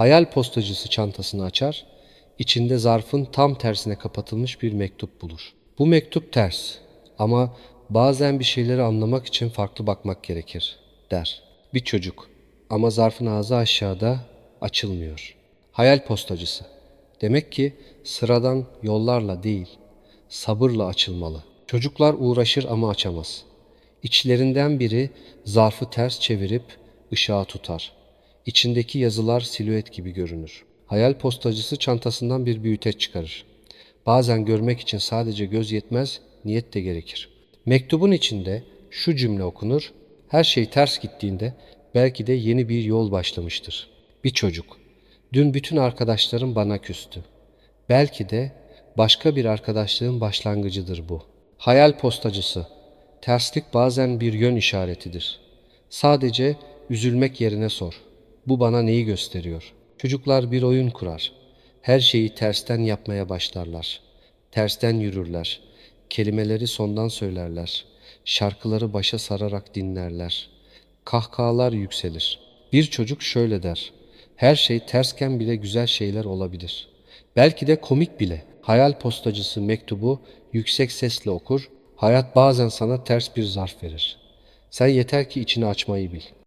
Hayal postacısı çantasını açar, içinde zarfın tam tersine kapatılmış bir mektup bulur. Bu mektup ters ama bazen bir şeyleri anlamak için farklı bakmak gerekir, der. Bir çocuk ama zarfın ağzı aşağıda açılmıyor. Hayal postacısı. Demek ki sıradan yollarla değil, sabırla açılmalı. Çocuklar uğraşır ama açamaz. İçlerinden biri zarfı ters çevirip ışığa tutar. İçindeki yazılar silüet gibi görünür. Hayal postacısı çantasından bir büyüteç çıkarır. Bazen görmek için sadece göz yetmez, niyet de gerekir. Mektubun içinde şu cümle okunur. Her şey ters gittiğinde belki de yeni bir yol başlamıştır. Bir çocuk. Dün bütün arkadaşlarım bana küstü. Belki de başka bir arkadaşlığın başlangıcıdır bu. Hayal postacısı. Terslik bazen bir yön işaretidir. Sadece üzülmek yerine sor. Bu bana neyi gösteriyor? Çocuklar bir oyun kurar. Her şeyi tersten yapmaya başlarlar. Tersten yürürler. Kelimeleri sondan söylerler. Şarkıları başa sararak dinlerler. Kahkahalar yükselir. Bir çocuk şöyle der. Her şey tersken bile güzel şeyler olabilir. Belki de komik bile. Hayal postacısı mektubu yüksek sesle okur. Hayat bazen sana ters bir zarf verir. Sen yeter ki içini açmayı bil.